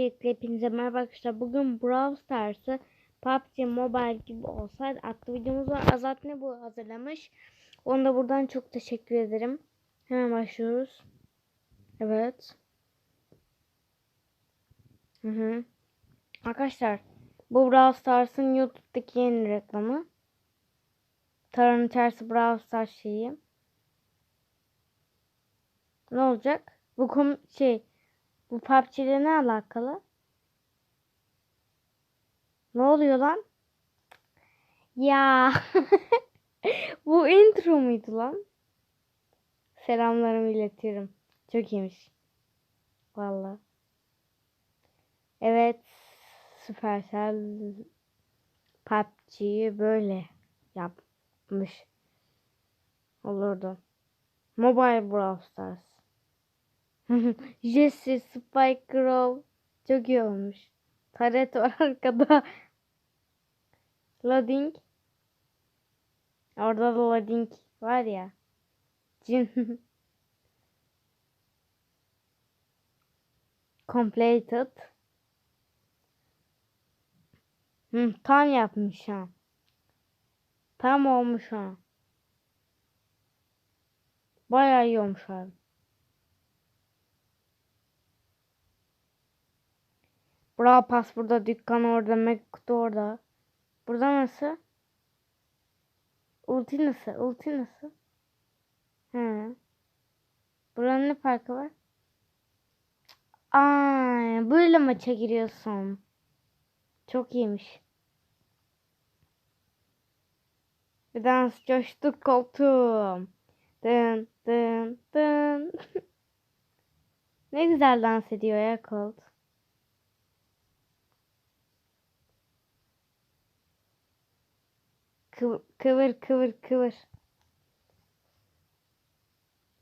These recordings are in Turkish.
Öncelikle hepinize merhaba arkadaşlar. Bugün Brawl Stars'ı PUBG Mobile gibi olsaydı adlı videomuz var. Azat ne bu hazırlamış. Onu da buradan çok teşekkür ederim. Hemen başlıyoruz. Evet. Hı hı. Arkadaşlar bu Brawl Stars'ın YouTube'daki yeni reklamı. Taranın içerisi Brawl Stars şeyi. Ne olacak? Bu kom şey bu PUBG ile ne alakalı? Ne oluyor lan? Ya. bu intro muydu lan? Selamlarımı iletiyorum. Çok iyiymiş. Vallahi. Evet. Supercell PUBG'yi böyle yapmış. Olurdu. Mobile Brawl Stars. Jesse, Spike Girl. Çok iyi olmuş. Taret var arkada. Loading. Orada da loading var ya. Cin. Completed. Hı, tam yapmış ha. Tam olmuş ha. Bayağı iyi olmuş abi. Brawl Pass burada, dükkan orada, Mekkutu orada. Burada nasıl? Ulti nasıl? Ulti nasıl? He. Buranın ne farkı var? Ay, böyle maça giriyorsun. Çok iyiymiş. Bir dans coştuk koltuğum. Dın dın dın. ne güzel dans ediyor ya Colt. Kıvır kıvır kıvır. kıvır.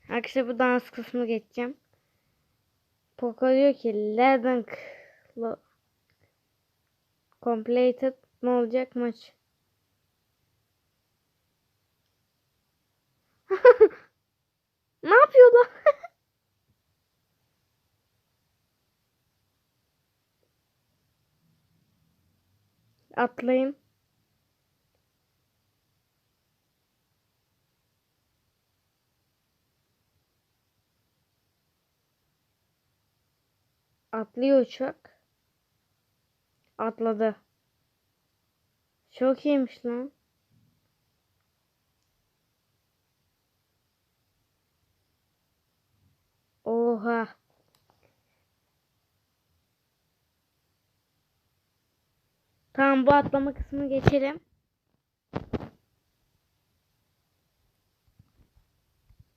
Arkadaşlar bu dans kısmı geçeceğim. Poco diyor ki Leading Completed ne olacak maç? ne yapıyorlar? Atlayın. Atlıyor uçak. Atladı. Çok iyiymiş lan. Oha. Tamam bu atlama kısmını geçelim.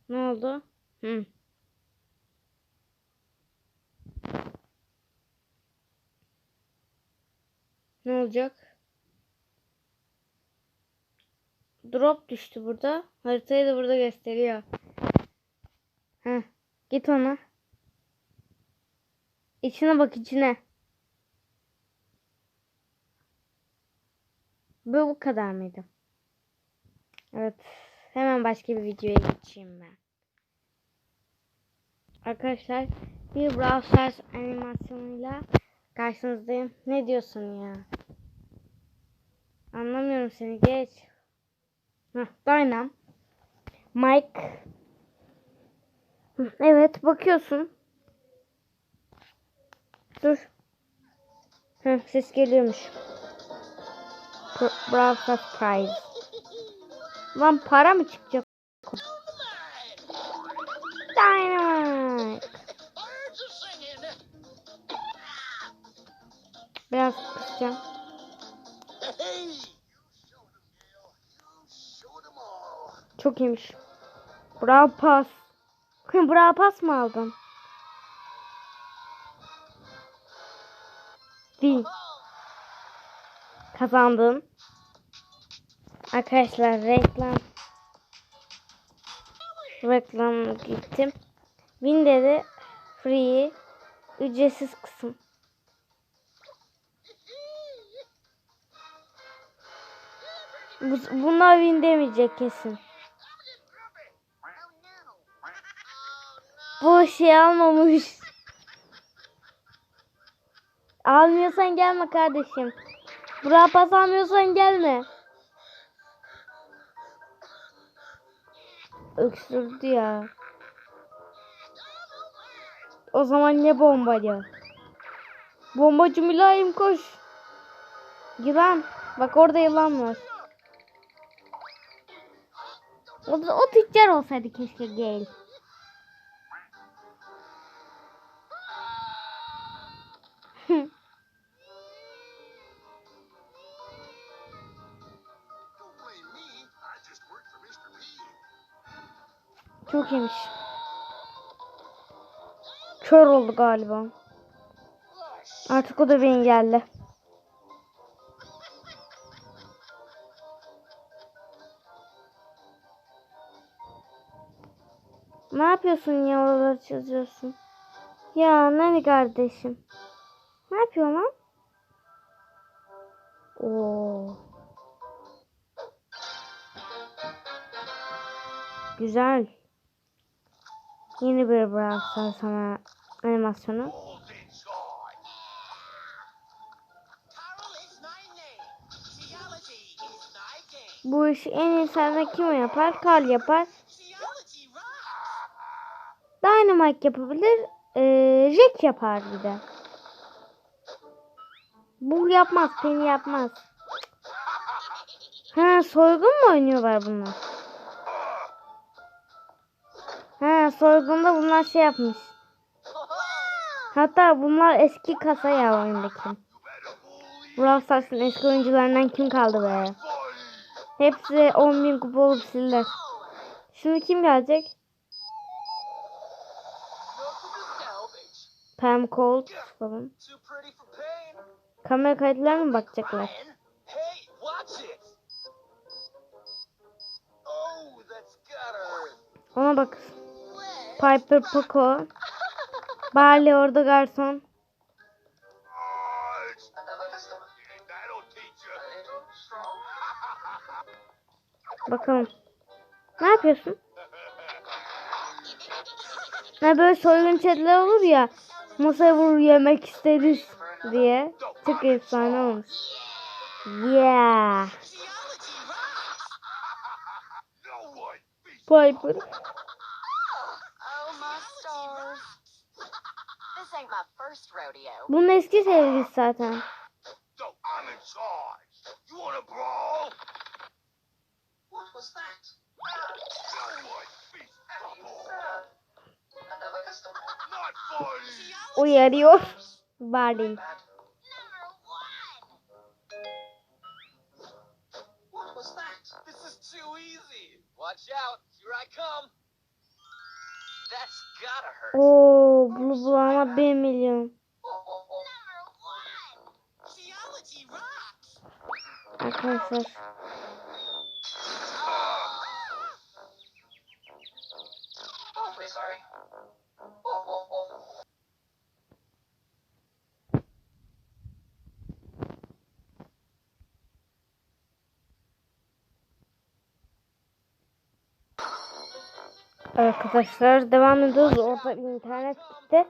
Ne oldu? Hı. Olacak? Drop düştü burada. Haritayı da burada gösteriyor. Heh. Git ona. İçine bak içine. Bu bu kadar mıydı? Evet. Hemen başka bir videoya geçeyim ben. Arkadaşlar bir Brawl Stars animasyonuyla karşınızdayım. Ne diyorsun ya? Anlamıyorum seni. Geç. Heh, Dynam. Mike. Evet bakıyorsun. Dur. Heh, ses geliyormuş. Brawl Stars Prize. Lan para mı çıkacak? Dynamite. Biraz kısacağım. Çok iyiymiş. Bravo pas. Bravo pas mı aldın? Değil. Kazandın. Arkadaşlar reklam reklam gittim. Win dedi free ücretsiz kısım. Bunlar win demeyecek kesin. Bu şey almamış. Almıyorsan gelme kardeşim. Burak pas almıyorsan gelme. Öksürdü ya. O zaman ne bombacı? Bombacı mülayim koş. Yılan. Bak orada yılan var. O, o tüccar olsaydı keşke gel. Çok iyiymiş. Kör oldu galiba. Artık o da bir engelli. Yapıyorsun ya çiziyorsun? Ya nani kardeşim? Ne yapıyorsun lan? Oo. Güzel. Yeni bir Brawl Stars sana animasyonu. Bu işi en iyi sende kim yapar? Karl yapar. Dynamite yapabilir. Ee, Jack yapar bir de. Bu yapmaz. Penny yapmaz. Ha soygun mu oynuyorlar bunlar? Ha soygunda bunlar şey yapmış. Hatta bunlar eski kasa ya oyundaki. Brawl Stars'ın eski oyuncularından kim kaldı be? Hepsi 10.000 kupa olup sildiler. Şimdi kim gelecek? Pam Colt falan. Kamera kayıtlarına mı bakacaklar? Oh. Ona bak. Piper Poco. Barley orada garson. Bakalım. Ne yapıyorsun? Ne böyle soygun chatler olur ya. Masaya vur yemek isteriz diye. Çok efsane olmuş. Yeah. Piper. Bunun eski sevgilisi zaten. What was that? Uyarıyor. Hurt. Oo, Blue Bulama 1 milyon. Arkadaşlar. Arkadaşlar devam ediyoruz. Orada internet gitti.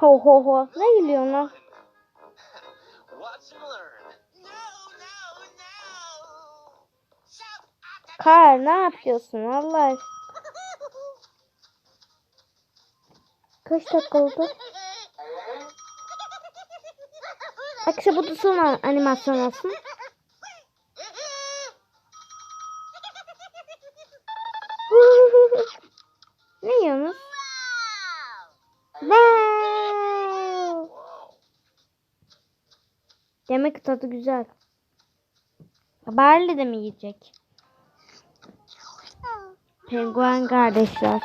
Ho ho ho. Ne gülüyorsun lan? Kar ne yapıyorsun Allah? Kaç dakika oldu? Akşam bu da son animasyon olsun. Demek ki tadı güzel. Barley de mi yiyecek? Penguen kardeşler.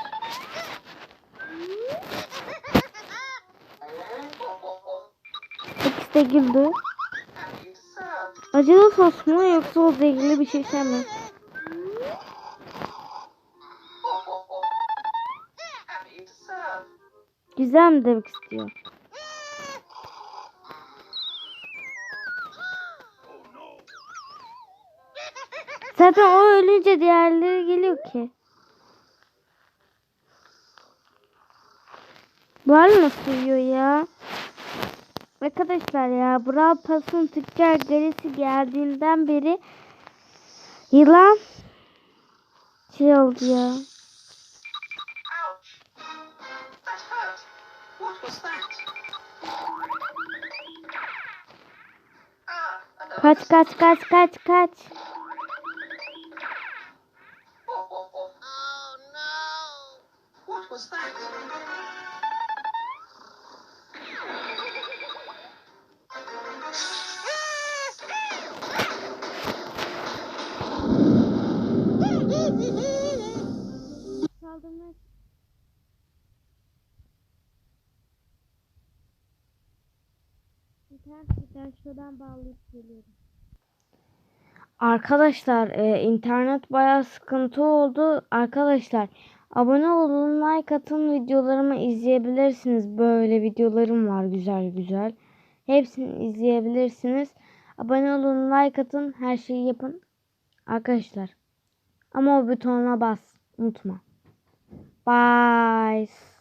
İkisi de güldü. Acılı sos mu yoksa o zehirli bir şey mi? Güzel mi demek istiyor? Zaten o ölünce diğerleri geliyor ki. Var nasıl uyuyor ya? Arkadaşlar ya Brawl Pass'ın tüccar garisi geldiğinden beri yılan şey oldu ya. Kaç kaç kaç kaç kaç. İnternet şuradan bağlayıp geliyorum. Arkadaşlar e, internet bayağı sıkıntı oldu. Arkadaşlar abone olun like atın videolarımı izleyebilirsiniz. Böyle videolarım var güzel güzel. Hepsini izleyebilirsiniz. Abone olun like atın her şeyi yapın. Arkadaşlar ama o butonuna bas unutma. Bye.